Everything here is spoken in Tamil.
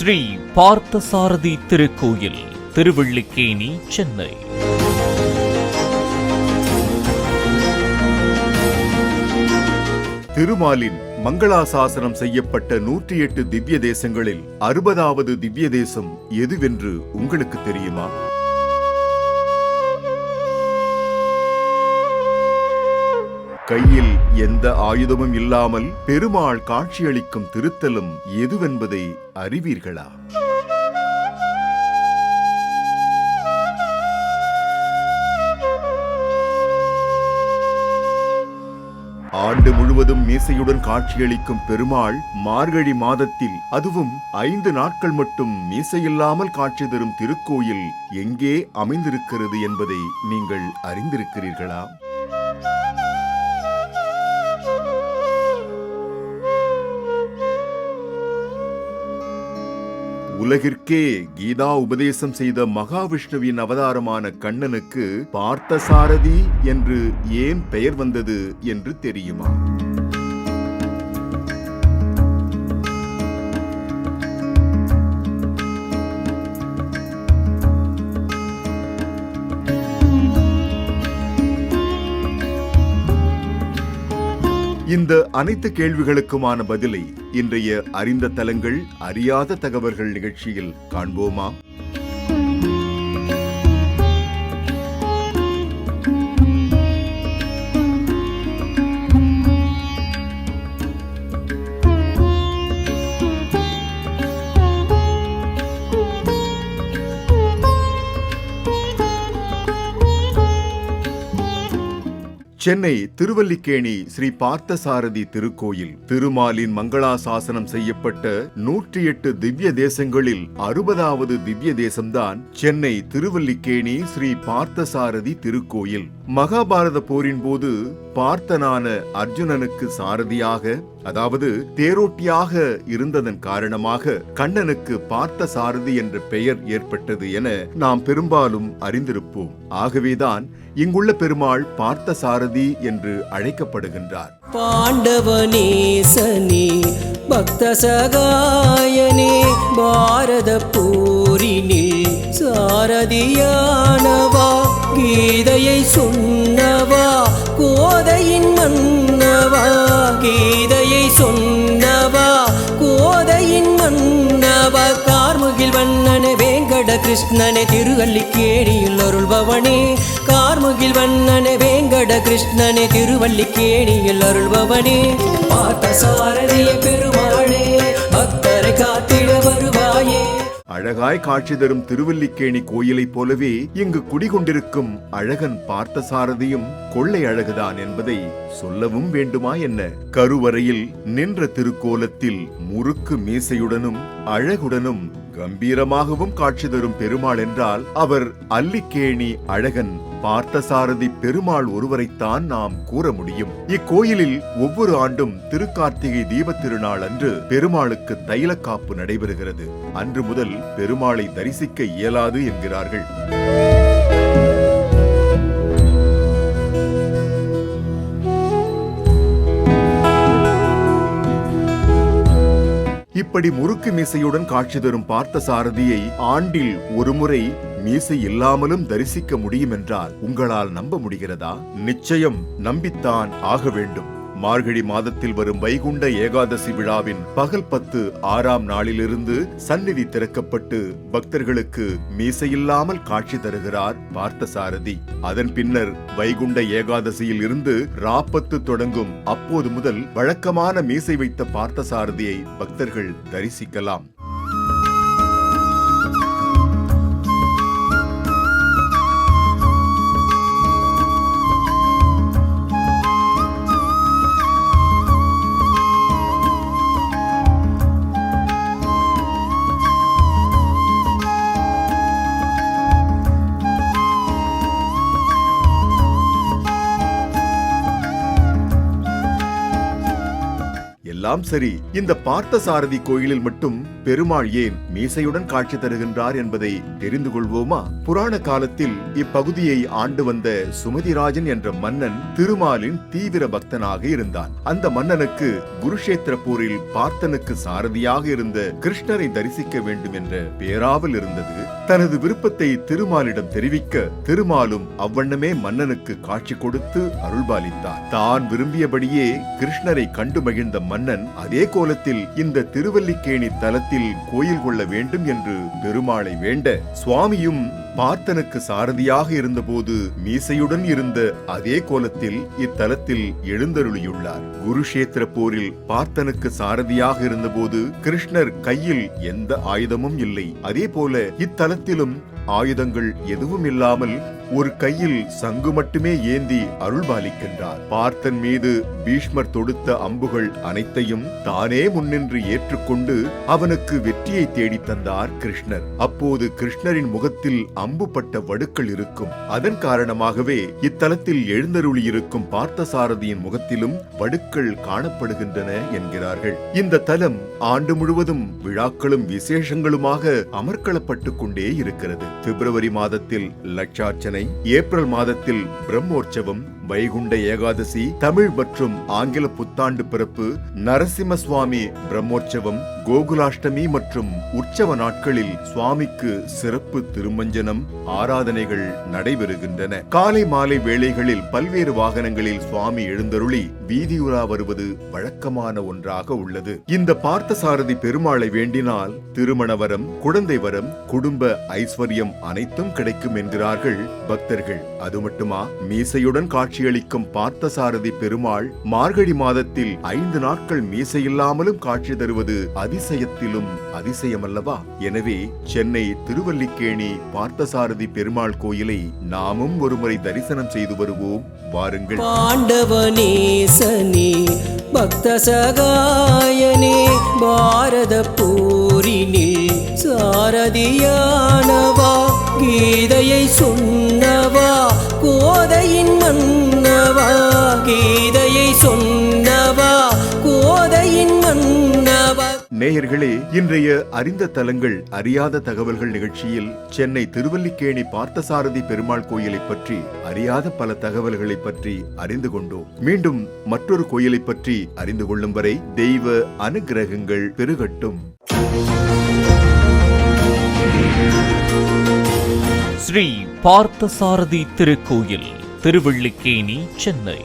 ஸ்ரீ பார்த்தசாரதி திருக்கோயில் திருவள்ளிக்கேணி சென்னை. திருமாலின் மங்களாசாசனம் செய்யப்பட்ட நூற்றி எட்டு திவ்ய தேசங்களில் அறுபதாவது திவ்ய தேசம் எதுவென்று உங்களுக்கு தெரியுமா? கையில் எந்த ஆயுதமும் இல்லாமல் பெருமாள் காட்சியளிக்கும் திருத்தலம் எதுவென்பதை அறிவீர்களா? ஆண்டு முழுவதும் மீசையுடன் காட்சியளிக்கும் பெருமாள் மார்கழி மாதத்தில் அதுவும் ஐந்து நாட்கள் மட்டும் மீசையில்லாமல் காட்சி தரும் திருக்கோயில் எங்கே அமைந்திருக்கிறது என்பதை நீங்கள் அறிந்திருக்கிறீர்களா? உலகிற்கே கீதா உபதேசம் செய்த மகாவிஷ்ணுவின் அவதாரமான கண்ணனுக்கு பார்த்தசாரதி என்று ஏன் பெயர் வந்தது என்று தெரியுமா? இந்த அனைத்து கேள்விகளுக்குமான பதிலை இன்றைய அறிந்த தலங்கள் அறியாத தகவல்கள் நிகழ்ச்சியில் காண்போமா? சென்னை திருவல்லிக்கேணி ஸ்ரீ பார்த்தசாரதி திருக்கோயில். திருமாலின் மங்களாசாசனம் செய்யப்பட்ட நூற்றி எட்டு திவ்ய தேசங்களில் அறுபதாவது திவ்ய தேசம்தான் சென்னை திருவல்லிக்கேணி ஸ்ரீ பார்த்தசாரதி திருக்கோயில். மகாபாரத போரின் போது பார்த்தனான அர்ஜுனனுக்கு சாரதியாக அதாவது தேரோட்டியாக இருந்ததன் காரணமாக கண்ணனுக்கு பார்த்த சாரதி என்ற பெயர் ஏற்பட்டது என நாம் பெரும்பாலும் அறிந்திருப்போம். ஆகவேதான் இங்குள்ள பெருமாள் பார்த்த சாரதி என்று அழைக்கப்படுகின்றார். பாண்டவனேசனே பக்த சகாயனே பாரத போரினே சாரதியானவா கீதையை சொன்னவா கோதையின் மன்னவா கீதை சொன்னவா? கோதையின் மன்னவா? கார்முகில் வண்ணனே வேங்கட கிருஷ்ணனே திருவள்ளி திருவல்லிக்கேணியில் அருள்பவனே. கார்முகில் வண்ணனே வேங்கட கிருஷ்ணனே திருவள்ளி திருவல்லிக்கேணியில் அருள்பவனே. பார்த்த சாரதிய பெருமாளே பக்தரை காத்த அழகாய் காட்சி தரும் திருவல்லிக்கேணி கோயிலைப் போலவே இங்கு குடிகொண்டிருக்கும் அழகன் பார்த்தசாரதியும் கொள்ளை அழகுதான் என்பதை சொல்லவும் வேண்டுமா என்ன? கருவறையில் நின்ற திருக்கோலத்தில் முறுக்கு மீசையுடனும் அழகுடனும் கம்பீரமாகவும் காட்சி தரும் பெருமாள் என்றால் அவர் அல்லிக்கேணி அழகன் பார்த்தசாரதி பெருமாள் ஒருவரைத்தான் நாம் கூற முடியும். இக்கோயிலில் ஒவ்வொரு ஆண்டும் திருக்கார்த்திகை தீப திருநாள் அன்று பெருமாளுக்கு தைலக்காப்பு நடைபெறுகிறது. அன்று முதல் பெருமாளை தரிசிக்க இயலாது என்கிறார்கள். இப்படி முறுக்கு மீசையுடன் காட்சி தரும் பார்த்த சாரதியை ஆண்டில் ஒருமுறை மீசை இல்லாமலும் தரிசிக்க முடியும் என்றால் உங்களால் நம்ப முடிகிறதா? நிச்சயம் நம்பித்தான் ஆக வேண்டும். மார்கழி மாதத்தில் வரும் வைகுண்ட ஏகாதசி விழாவின் பகல் பத்து ஆறாம் நாளிலிருந்து சந்நிதி திறக்கப்பட்டு பக்தர்களுக்கு மீசையில்லாமல் காட்சி தருகிறார் பார்த்தசாரதி. அதன் பின்னர் வைகுண்ட ஏகாதசியில் இருந்து ராப்பத்து தொடங்கும் அப்போது முதல் வழக்கமான மீசை வைத்த பார்த்தசாரதியை பக்தர்கள் தரிசிக்கலாம். எல்லாம் சரி. இந்த பார்த்தசாரதி கோயிலில் மட்டும் பெருமாள் ஏன் மீசையுடன் காட்சி தருகின்றார் என்பதை தெரிந்து கொள்வோமா? புராண காலத்தில் இப்பகுதியை ஆண்டு வந்த சுமதிராஜன் என்ற மன்னன் திருமாலின் தீவிர பக்தனாக இருந்தான். அந்த மன்னனுக்கு குருஷேத்திர போரில் பார்த்தனுக்கு சாரதியாக இருந்த கிருஷ்ணரை தரிசிக்க வேண்டும் என்ற பேராவல் இருந்தது. தனது விருப்பத்தை திருமாலிடம் தெரிவிக்க திருமாலும் அவ்வண்ணமே மன்னனுக்கு காட்சி கொடுத்து அருள்பாலித்தார். தான் விரும்பியபடியே கிருஷ்ணரை கண்டு மகிழ்ந்த மன்னன் அதே கோலத்தில் இந்த திருவல்லிக்கேணி தலத்தில் கோயில் கொள்ள வேண்டும் என்று பெருமாளை வேண்ட சுவாமியும் பார்த்தனுக்கு சாரதியாக இருந்தபோது மீசையுடன் இருந்த அதே கோலத்தில் இத்தலத்தில் எழுந்தருளியுள்ளார். குருஷேத்திர போரில் பார்த்தனுக்கு சாரதியாக இருந்தபோது கிருஷ்ணர் கையில் எந்த ஆயுதமும் இல்லை. அதே போல இத்தலத்திலும் ஆயுதங்கள் எதுவும் இல்லாமல் ஒரு கையில் சங்கு மட்டுமே ஏந்தி அருள்பாலிக்கின்றார். பார்த்தன் மீது பீஷ்மர் தொடுத்த அம்புகள் அனைத்தையும் தானே முன்னின்று ஏற்றுக்கொண்டு அவனுக்கு வெற்றியை தேடித் தந்தார் கிருஷ்ணர். அப்போது கிருஷ்ணரின் முகத்தில் அம்பு பட்ட வடுக்கள் இருக்கும். அதன் காரணமாகவே இத்தலத்தில் எழுந்தருளியிருக்கும் பார்த்தசாரதியின் முகத்திலும் வடுக்கள் காணப்படுகின்றன என்கிறார்கள். இந்த தலம் ஆண்டு முழுவதும் விழாக்களும் விசேஷங்களுமாக அமர்க்களப்பட்டு கொண்டே இருக்கிறது. பிப்ரவரி மாதத்தில் லட்சார்ச்சனை ஏப்ரல் மாதத்தில் பிரம்மோற்சவம் வைகுண்ட ஏகாதசி தமிழ் மற்றும் ஆங்கில புத்தாண்டு பிறப்பு நரசிம்ம சுவாமி பிரம்மோற்சவம் கோகுலாஷ்டமி மற்றும் உற்சவ நாட்களில் சுவாமிக்கு சிறப்பு திருமஞ்சனம் ஆராதனைகள் நடைபெறுகின்றன. காலை மாலை வேளைகளில் பல்வேறு வாகனங்களில் சுவாமி எழுந்தருளி வீதியுலா வருவது வழக்கமான ஒன்றாக உள்ளது. இந்த பார்த்தசாரதி பெருமாளை வேண்டினால் திருமண வரம் குழந்தை வரம் குடும்ப ஐஸ்வர்யம் அனைத்தும் கிடைக்கும் என்கிறார்கள் பக்தர்கள். அது மட்டுமா? மீசையுடன் காட்சி காட்சியளிக்கும் பார்த்தசாரதி பெருமாள் மார்கழி மாதத்தில் ஐந்து நாட்கள் மீசையில்லாமலும் காட்சி தருவது அதிசயத்திலும் அதிசயமல்லவா? எனவே சென்னை திருவல்லிக்கேணி பார்த்தசாரதி பெருமாள் கோயிலை நாமும் ஒருமுறை தரிசனம் செய்து வருவோம். வாருங்கள். பாண்டவநேசனே பக்த சகாயனே பாரத போரினில் சாரதியானவ கீதையை சொன்னவா? கோதையின் மன்னவா? கீதையை சொன்னவா? கோதையின் மன்னவா? நேயர்களே இன்றைய அறிந்த தலங்கள் அறியாத தகவல்கள் நிகழ்ச்சியில் சென்னை திருவல்லிக்கேணி பார்த்தசாரதி பெருமாள் கோயிலை பற்றி அறியாத பல தகவல்களை பற்றி அறிந்து கொண்டோம். மீண்டும் மற்றொரு கோயிலை பற்றி அறிந்து கொள்ளும் வரை தெய்வ அனுக்கிரகங்கள் பெருகட்டும். ஸ்ரீ பார்த்தசாரதி திருக்கோயில் திருவள்ளிக்கேணி சென்னை.